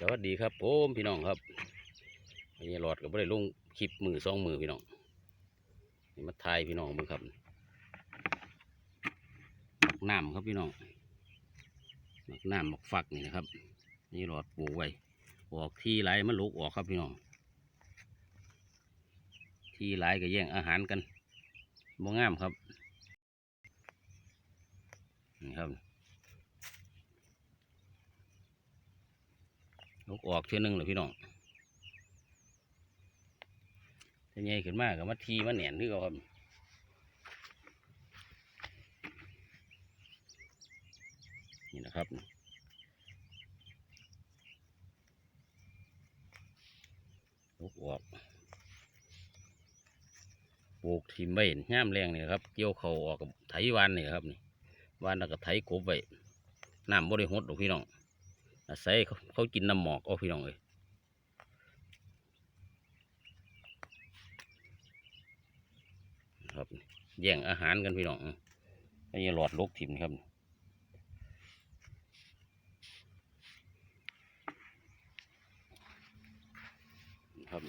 สวัสดีครับผมพี่น้องครับอันนี้หลอดก็บ่ได้ลงคลิปมือสองมือพี่น้องนี่มาถ่ายพี่น้องเบิ่งครับหมักน้ำครับพี่น้องหมักน้ำหมักฟักนี่นะครับ นี่หลอดปลูกไว้ออกที่ไรมันลุกออกครับพี่น้อง ที่ไรก็แย่งอาหารกันบ่งามครับนี่ครับ ลูกออกเชื่อหนึงเลยพี่น้องถ้าใหญ่ขึ้นมากกับมาทีมาแหนนคือเขาครับนี่นะครับลูกออกปลูกทิมใบย่ามแรงนี่ครับ เกี่ยวเขาออกกับไถวานนี่ครับนี่วานแล้วก็ไถกบไว้น้ำบริหดหรอกพี่น้อง อาศัยเขาเขากินน้ำหมอกเอาพี่น้องเลยครับแย่งอาหารกันพี่น้องอันนี้หลอดลกถิ่มครับครับ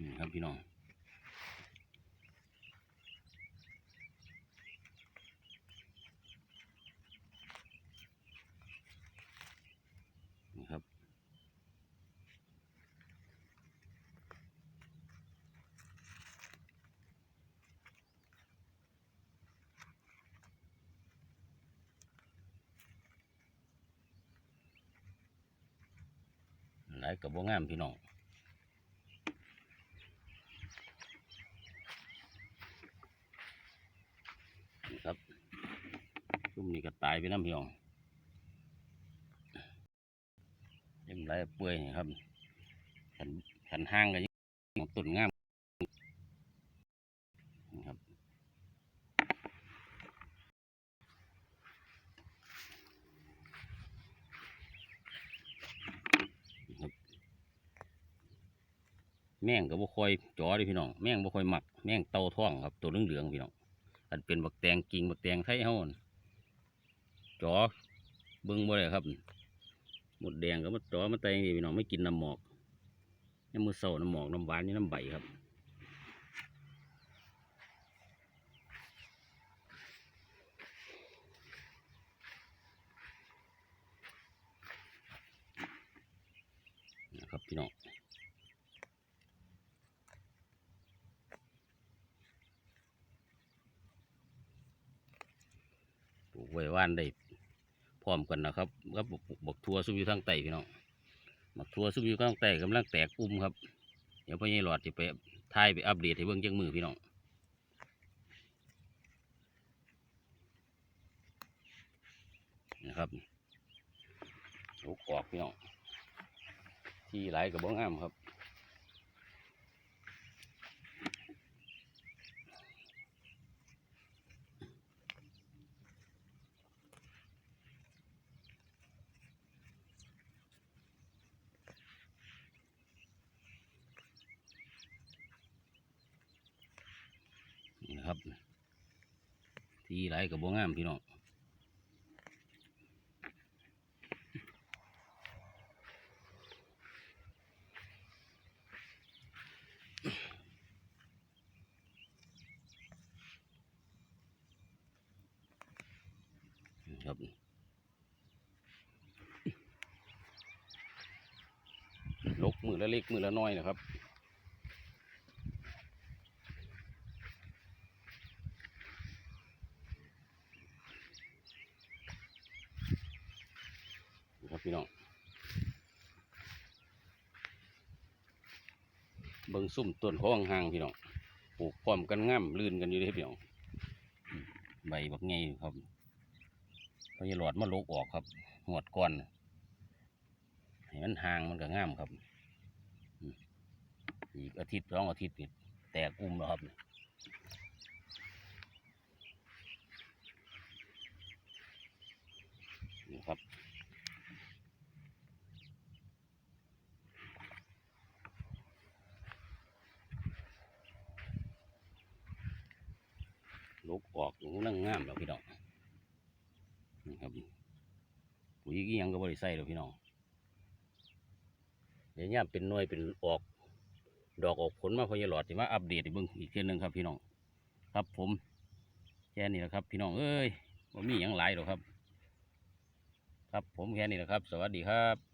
นี่ครับพี่น้อง หลายกับบ่งามพี่น้องนี่ครับชุ่มนี่ก็ตายไปน้ำพี่น้องเต็มไรเปื่อยนี่ครับขันขันห้างกันยังต้นงามนี่ครับนี่ครับ แม่งก็บ่ค่อยจ่อดิพี่น้องแม่งบ่ค่อยหมักแม่งเต่าท่องครับตัวเหลืองๆพี่น้องอันเป็นบักแตงกิ่งบักแตงไทยเฮานจ่อเบิ่งบ่ได้ครับหมดแดงก็มาจ่อมาแตงนี่พี่น้องไม่กินน้ำหมอกน้ำมือเศร้าน้ำหมอกน้ำหวานนี่น้ำใบครับนะครับพี่น้องปลูกไว้ว่านได้พร้อมกันนะครับก็บักทัวซุปอยู่ทางใต้พี่น้องบักทัวซุปอยู่ทางใต้กำลังแตกอุ้มครับ เดี๋ยวพ่อใหญ่หลอดจะไปถ่ายไปอัปเดตให้เบิ่งจังมือพี่น้องนะครับลูกออกพี่น้องที่หลายกับบ้องามครับ นี่นะครับ ที่หลกับบ้องามพี่น้องครับลกมือละเล็กมือละน้อยนะครับ พี่น้องเบิ่งซุ่มต้นห้องห่างพี่น้องปลูกพร้อมกันง่ามลื่นกันอยู่เลยพี่น้องใบบักไงครับพยาหลอดมาลกออกครับหวดก้อนให้มันห่างมันก็ง่ามครับ อีกอาทิตย์สองอาทิตย์แตกอุ้มแล้วครับ ลูกออกอยู่นั่งงามแล้วพี่น้องนี่ครับปุ๋ยอีหยังก็บริใส่หรอกพี่น้องเดี๋ยวย่ามเป็นหน่วยเป็นออกดอกออกผลมาพอยหลอดสิมาอัปเดตให้เบิ่งอีกเทีนึงครับพี่น้องครับผมแค่นี้แหละครับ พี่น้องเอ้ยว่ามีอย่างหลายหรอกครับ ครับผมแค่นี้แหละครับ สวัสดีครับ